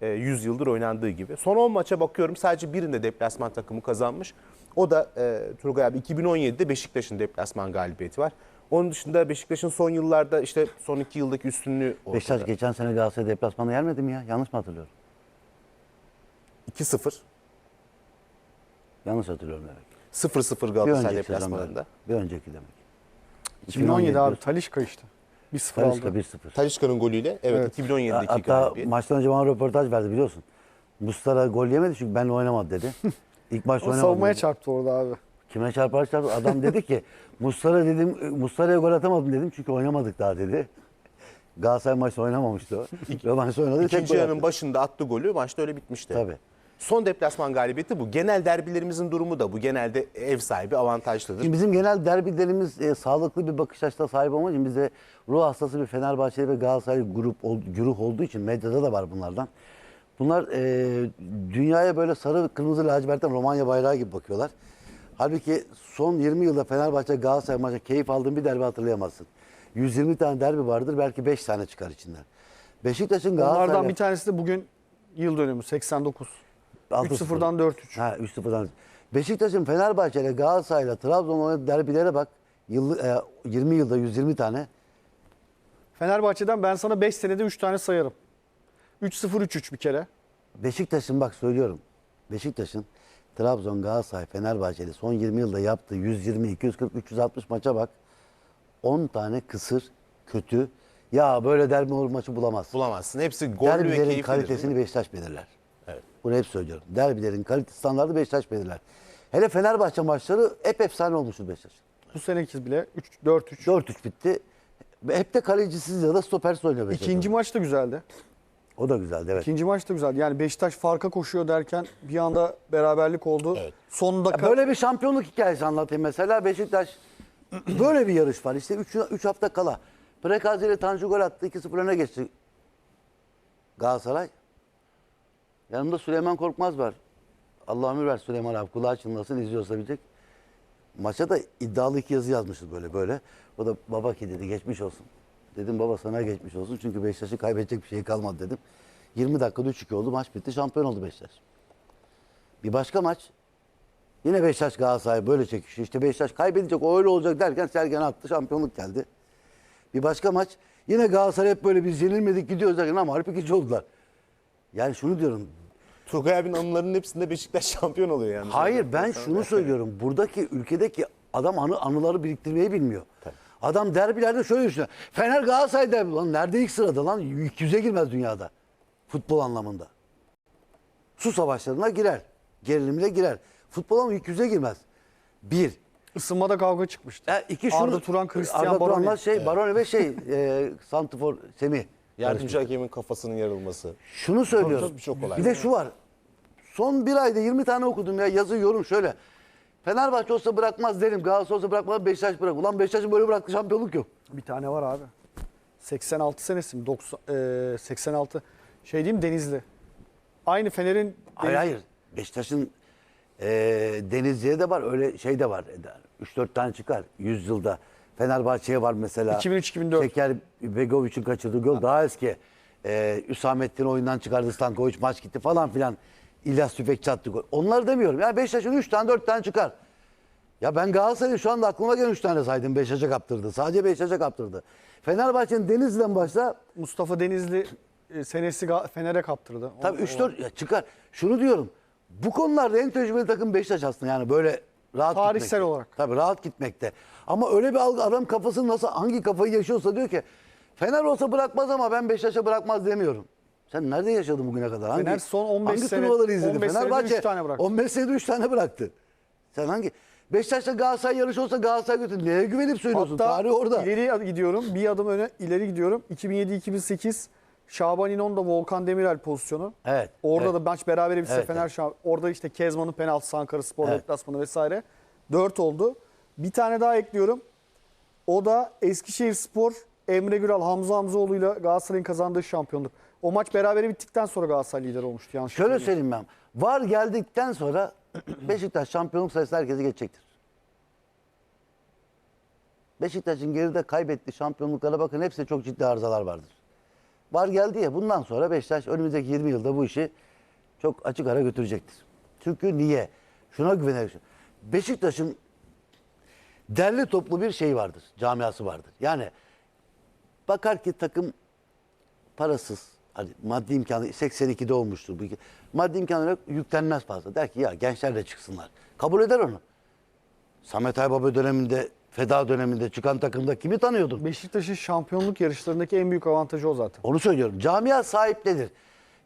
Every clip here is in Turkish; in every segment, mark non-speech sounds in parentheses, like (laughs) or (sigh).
e, 100 yıldır oynandığı gibi. Son 10 maça bakıyorum sadece birinde deplasman takımı kazanmış. O da e, Turgay abi 2017'de Beşiktaş'ın deplasman galibiyeti var. Onun dışında Beşiktaş'ın son yıllarda işte son iki yıldaki üstünlüğü ortada. Beşiktaş geçen sene Galatasaray deplasmanda gelmedi mi ya? Yanlış mı hatırlıyorum? 2-0. Yanlış hatırlıyorum demek. 0-0 Bir Galatasaray önceki sezon deplasmanında. Bir önceki demek. 2017 abi diyorsun. Talişka işte. 1-0 Talişka aldı. 1-0. Talişka'nın golüyle evet, Evet. 2017'deki Hatta galibiyet. maçtan önce bana röportaj verdi biliyorsun. Mustara gol yemedi çünkü benimle oynamadı dedi. (laughs) İlk maçta O oynamadı. savunmaya dedi. çarptı orada abi. Kime çarpar çarpar. Adam dedi ki (laughs) Mustara dedim Mustara'ya gol atamadım dedim çünkü oynamadık daha dedi. Galatasaray maçta oynamamıştı o. Ve maçta oynadı. İkinci yarının başında attı golü maçta öyle bitmişti. Tabii. Son deplasman galibiyeti bu. Genel derbilerimizin durumu da bu. Genelde ev sahibi avantajlıdır. Şimdi bizim genel derbilerimiz e, sağlıklı bir bakış açısına sahip olmak için bize ruh hastası bir Fenerbahçe ve Galatasaray grup ol- güruh olduğu için medyada da var bunlardan. Bunlar e, dünyaya böyle sarı kırmızı lacivertten Romanya bayrağı gibi bakıyorlar. Halbuki son 20 yılda Fenerbahçe Galatasaray maçı keyif aldığın bir derbi hatırlayamazsın. 120 tane derbi vardır belki 5 tane çıkar içinden. Beşiktaş'ın Onlardan Galatasaray'la bir tanesi de bugün yıl dönümü 89. 6-0. 3-0'dan 4-3. Ha 3-0'dan. Beşiktaş'ın Fenerbahçe ile Galatasaray'la Trabzon oynadığı derbilere bak. Yıllı, e, 20 yılda 120 tane. Fenerbahçe'den ben sana 5 senede 3 tane sayarım. 3-0-3-3 bir kere. Beşiktaş'ın bak söylüyorum. Beşiktaş'ın Trabzon, Galatasaray, Fenerbahçe'li son 20 yılda yaptığı 120, 240, 360 maça bak. 10 tane kısır, kötü. Ya böyle derbi olur maçı bulamazsın. Bulamazsın. Hepsi gollü ve Derbilerin keyiflidir. kalitesini Beşiktaş belirler. Bunu hep söylüyorum. Derbilerin kalite standartı Beşiktaş belirler. Hele Fenerbahçe maçları hep efsane olmuştur Beşiktaş. Bu seneki bile 3 4-3. 4-3 bitti. Hep de kalecisiz ya da stopersiz oynuyor Beşiktaş. İkinci maç da güzeldi. O da güzeldi evet. İkinci maç da güzeldi. Yani Beşiktaş farka koşuyor derken bir anda beraberlik oldu. Evet. Son Ya dakika Böyle bir şampiyonluk hikayesi anlatayım. Mesela Beşiktaş (clears throat) böyle bir yarış var. İşte 3 hafta kala. Prekazi ile Tanju gol attı. 2-0 öne geçti. Galatasaray. Yanımda Süleyman Korkmaz var. Allah ömür ver Süleyman abi. Kulağı çınlasın izliyorsa bilecek. Maça da iddialı iki yazı yazmışız böyle böyle. O da baba ki dedi geçmiş olsun. Dedim baba sana geçmiş olsun. Çünkü Beşiktaş'ı kaybedecek bir şey kalmadı dedim. 20 dakikada 3-2 oldu. Maç bitti. Şampiyon oldu Beşiktaş. Bir başka maç. Yine Beşiktaş Galatasaray böyle çekişiyor. İşte Beşiktaş kaybedecek o öyle olacak derken Sergen attı şampiyonluk geldi. Bir başka maç. Yine Galatasaray hep böyle biz yenilmedik gidiyoruz derken ama harp ikinci oldular. Yani şunu diyorum. Turgay abinin anılarının hepsinde Beşiktaş (laughs) şampiyon oluyor yani. Hayır ben şunu söylüyorum. Buradaki ülkedeki adam anı, anıları biriktirmeyi bilmiyor. Adam derbilerde şöyle düşünüyor. Fener Galatasaray derbi. Lan nerede ilk sırada lan? İlk yüze girmez dünyada. Futbol anlamında. Su savaşlarına girer. Gerilimle girer. Futbol ama ilk yüze girmez. Bir. ısınmada kavga çıkmıştı. E, iki şunu, Arda Turan, Christian Arda Turan'la şey, Baroni ve şey, e, Santifor Semih. Yardımcı hakemin kafasının yarılması. Şunu söylüyorum. çok kolay. Bir de şu var. Son bir ayda 20 tane okudum ya yazı yorum şöyle. Fenerbahçe olsa bırakmaz derim. Galatasaray olsa bırakmaz. Beşiktaş bırak. Ulan Beşiktaş'ın böyle bıraktığı şampiyonluk yok. Bir tane var abi. 86 senesi mi? 90, e, 86. Şey diyeyim Denizli. Aynı Fener'in Hayır hayır. Beşiktaş'ın e, Denizli'ye de var. Öyle şey de var. 3-4 tane çıkar 100 yılda. Fenerbahçe'ye var mesela. 2003-2004. Şeker Begovic'in kaçırdığı gol daha eski. E, Hüsamettin oyundan çıkardı. Stankovic maç gitti falan filan. İlyas Tüfekçi attı gol. Onları demiyorum. Yani Beşiktaş'ın 3 tane 4 tane çıkar. Ya ben Galatasaray'ın şu anda aklıma gelen 3 tane saydım. Beşiktaş'a kaptırdı. Sadece Beşiktaş'a kaptırdı. Fenerbahçe'nin Denizli'den başla Mustafa Denizli e, senesi Ga- Fener'e kaptırdı. O- Tabii o- 3-4 ya çıkar. Şunu diyorum. Bu konularda en tecrübeli takım Beşiktaş aslında yani böyle rahat Tarihsel gitmekte. olarak. Tabii rahat gitmekte. Ama öyle bir algı adam kafasını nasıl hangi kafayı yaşıyorsa diyor ki Fener olsa bırakmaz ama ben Beşiktaş'a bırakmaz demiyorum. Sen nerede yaşadın bugüne kadar? Hangi, Fener son 15 hangi sene- turnuvaları izledin? 15 senede Fenerbahçe üç tane bıraktı. 15 senede 3 tane bıraktı. Sen hangi? Beşiktaş'ta Galatasaray yarışı olsa Galatasaray götür. Neye güvenip söylüyorsun? Hatta Tarih orada. ileri gidiyorum. Bir adım öne ileri gidiyorum. 2007-2008 Şaban İnon'da Volkan Demirel pozisyonu. Evet, Orada evet. da maç beraber bitse Evet, Fener Şa- orada işte Kezman'ın penaltısı Ankara Spor Evet. deplasmanı vesaire. 4 oldu. Bir tane daha ekliyorum. O da Eskişehir Spor Emre Güral Hamza Hamzoğlu'yla Galatasaray'ın kazandığı şampiyonluk. O maç berabere bittikten sonra Galatasaray lider olmuştu yanlış Şöyle söyleyeyim ben. Var geldikten sonra (clears throat) Beşiktaş şampiyonluk sayısı herkesi geçecektir. Beşiktaş'ın geride kaybettiği şampiyonluklara bakın hepsinde çok ciddi arızalar vardır. var geldi ya bundan sonra Beşiktaş önümüzdeki 20 yılda bu işi çok açık ara götürecektir. Çünkü niye? Şuna güvenerek. Beşiktaş'ın derli toplu bir şey vardır. Camiası vardır. Yani bakar ki takım parasız. Hani maddi imkanı 82'de olmuştur. bu. Maddi imkanı yok yüklenmez fazla. Der ki ya gençler de çıksınlar. Kabul eder onu. Samet Aybaba döneminde, feda döneminde çıkan takımda kimi tanıyordun? Beşiktaş'ın şampiyonluk yarışlarındaki en büyük avantajı o zaten. Onu söylüyorum. Camia sahiplenir.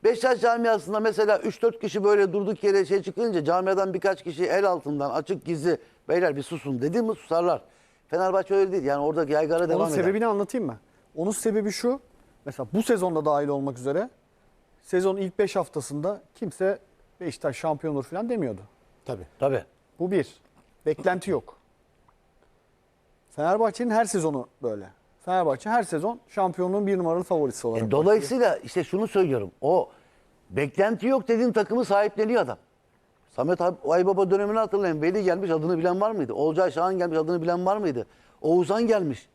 Beşiktaş camiasında mesela 3-4 kişi böyle durduk yere şey çıkınca camiadan birkaç kişi el altından açık gizli beyler bir susun dedi mi susarlar. Fenerbahçe öyle değil. Yani oradaki yaygara devam Onun eder. sebebini anlatayım mı? Onun sebebi şu. Mesela bu sezonda dahil olmak üzere sezonun ilk 5 haftasında kimse Beşiktaş şampiyon olur falan demiyordu. Tabii. Tabii. Bu bir. Beklenti yok. Fenerbahçe'nin her sezonu böyle. Fenerbahçe her sezon şampiyonluğun bir numaralı favorisi olarak. E, dolayısıyla işte şunu söylüyorum. O beklenti yok dediğin takımı sahipleniyor adam. Samet Ay- Aybaba dönemini hatırlayın. Veli gelmiş adını bilen var mıydı? Olcay Şahan gelmiş adını bilen var mıydı? Oğuzhan gelmiş.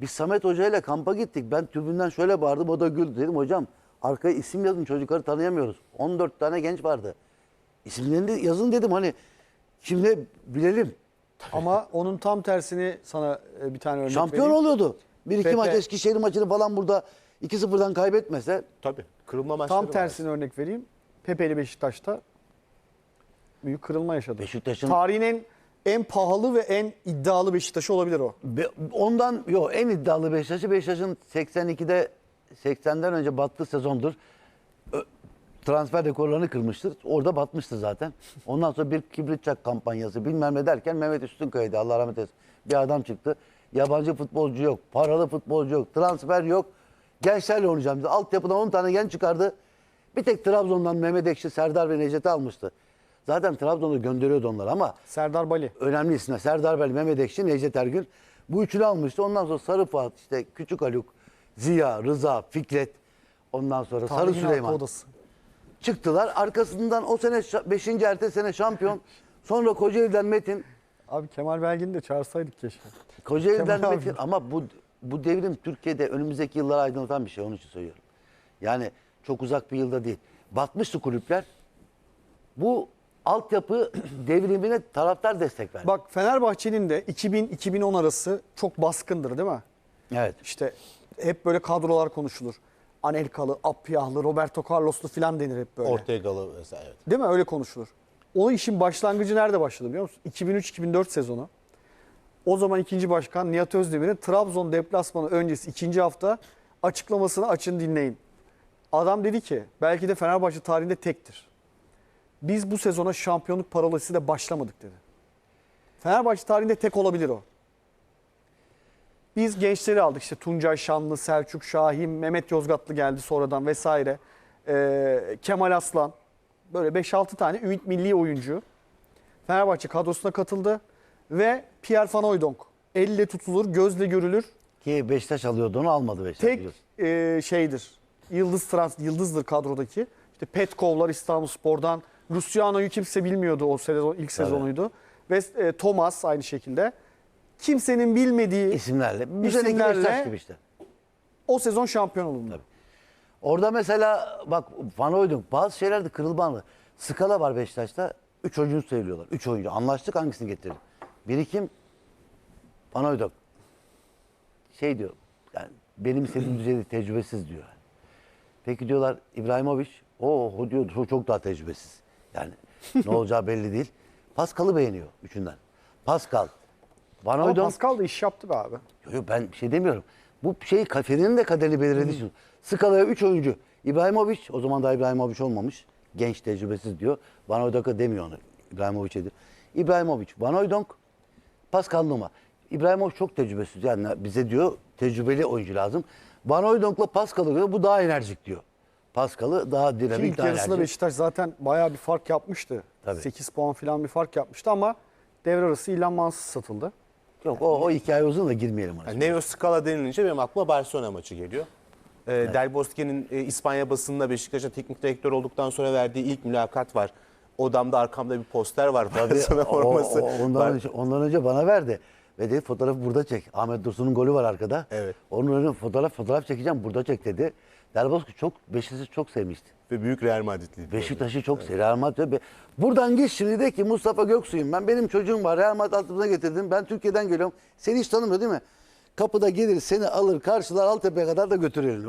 Biz Samet Hoca ile kampa gittik. Ben tribünden şöyle bağırdım o da güldü. Dedim hocam arkaya isim yazın çocukları tanıyamıyoruz. 14 tane genç vardı. İsimlerini de yazın dedim hani şimdi bilelim. Ama onun tam tersini sana e, bir tane örnek Şampiyon vereyim. oluyordu. Bir iki Pepe- maç Eskişehir maçını falan burada 2-0'dan kaybetmese Tabii. Kırılma maçları Tam var. tersini örnek vereyim. Pepe'li Beşiktaş'ta büyük kırılma yaşadı. Beşiktaş'ın Tarihin en, en pahalı ve en iddialı Beşiktaş'ı olabilir o. Be- Ondan yok en iddialı Beşiktaş'ı Beşiktaş'ın 82'de 80'den önce battığı sezondur. Ö- Transfer rekorlarını kırmıştır. Orada batmıştı zaten. Ondan sonra bir kibrit çak kampanyası bilmem ne derken Mehmet Üstünkaya'ydı Allah rahmet eylesin. Bir adam çıktı. Yabancı futbolcu yok, paralı futbolcu yok, transfer yok. Gençlerle oynayacağım dedi. Altyapıdan 10 tane genç çıkardı. Bir tek Trabzon'dan Mehmet Ekşi, Serdar ve Necdet'i almıştı. Zaten Trabzon'a gönderiyordu onları ama Serdar Bali. önemli isimler. Serdar Bel, Mehmet Ekşi, Necdet Ergün. Bu üçünü almıştı. Ondan sonra Sarı Fuat, işte Küçük Haluk, Ziya, Rıza, Fikret. Ondan sonra Sarı Tarihin Süleyman. odası. Çıktılar. Arkasından o sene 5. ertesi sene şampiyon. Sonra Kocaeli'den Metin. Abi Kemal Belgin'i de çağırsaydık keşke. Kocaeli'den Kemal Metin. abi. Ama bu bu devrim Türkiye'de önümüzdeki yılları aydınlatan bir şey. Onun için söylüyorum. Yani çok uzak bir yılda değil. Batmıştı kulüpler. Bu altyapı (clears throat) devrimine taraftar destek verdi. Bak Fenerbahçe'nin de 2000-2010 arası çok baskındır değil mi? Evet. İşte hep böyle kadrolar konuşulur. Anelkalı, Apyahlı, Roberto Carlos'lu falan denir hep böyle. Ortegalı vesaire. Evet. Değil mi? Öyle konuşulur. O işin başlangıcı nerede başladı biliyor musun? 2003-2004 sezonu. O zaman ikinci başkan Nihat Özdemir'in Trabzon deplasmanı öncesi ikinci hafta açıklamasını açın dinleyin. Adam dedi ki belki de Fenerbahçe tarihinde tektir. Biz bu sezona şampiyonluk parolasıyla başlamadık dedi. Fenerbahçe tarihinde tek olabilir o. Biz gençleri aldık işte Tuncay Şanlı, Selçuk Şahin, Mehmet Yozgatlı geldi sonradan vesaire. Ee, Kemal Aslan. Böyle 5-6 tane ümit milli oyuncu. Fenerbahçe kadrosuna katıldı. Ve Pierre Van Hooijdonk. Elle tutulur, gözle görülür. Ki Beşiktaş alıyordu onu almadı Beşiktaş. Tek biliyorsun. e, şeydir. Yıldız trans, yıldızdır kadrodaki. İşte Petkovlar İstanbulspor'dan. Luciano'yu kimse bilmiyordu o sezon ilk sezonuydu. Ve e, Thomas aynı şekilde. Kimsenin bilmediği isimlerle. Bu seneki İsimlerle- Beşiktaş gibi işte. o sezon şampiyon olundu. Orada mesela bak Van Hooydonk bazı şeylerde kırılmalı. Skala var Beşiktaş'ta. Üç oyuncu söylüyorlar. Üç oyuncu. Anlaştık hangisini getirelim. Biri kim? Van Hooydonk. Şey diyor. Yani benim istediğim düzeyde tecrübesiz diyor. Peki diyorlar İbrahimovic. O, o diyor çok, çok daha tecrübesiz. Yani ne olacağı belli değil. Pascal'ı beğeniyor üçünden. Pascal. Van Ama. Pascal da iş yaptı be abi. Yok yok ben bir şey demiyorum. Bu şey kafenin de kaderini belirlediği için. Skalaya 3 oyuncu. İbrahimovic o zaman daha İbrahimovic olmamış. Genç tecrübesiz diyor. Van Hooydonk'a demiyor onu. İbrahimovic'e diyor. İbrahimovic, Van Hooydonk, Pascal Numa. İbrahimovic çok tecrübesiz. Yani bize diyor tecrübeli oyuncu lazım. Van Hooydonk'la Pascal'ı diyor. Bu daha enerjik diyor. Pascal'ı daha dinamik, ilk daha yarısında enerjik. Beşiktaş zaten bayağı bir fark yapmıştı. Tabii. 8 puan falan bir fark yapmıştı ama devre arası İlhan Mansız satıldı. Yok o, o hikaye uzun da girmeyelim ona. Yani Neo Scala denilince benim aklıma Barcelona maçı geliyor. Ee, Del Bosque'nin e, İspanya basınında Beşiktaş'a teknik direktör olduktan sonra verdiği ilk mülakat var. Odamda arkamda bir poster var. Barcelona o- forması. o- ondan, Var. önce, ondan önce bana verdi. Ve dedi fotoğrafı burada çek. Ahmet Dursun'un golü var arkada. Evet. Onun önüne fotoğraf fotoğraf çekeceğim burada çek dedi. Del Bosque çok Beşiktaş'ı çok sevmişti. Ve büyük Real Madridliydi. Beşiktaş'ı çok seviyor. Real Madrid. ve- Buradan git şimdi de ki Mustafa Göksu'yum ben. Benim çocuğum var. Real Madrid altımıza getirdim. Ben Türkiye'den geliyorum. Seni hiç tanımıyor değil mi? Kapıda gelir seni alır karşılar Altepe'ye kadar da götürür.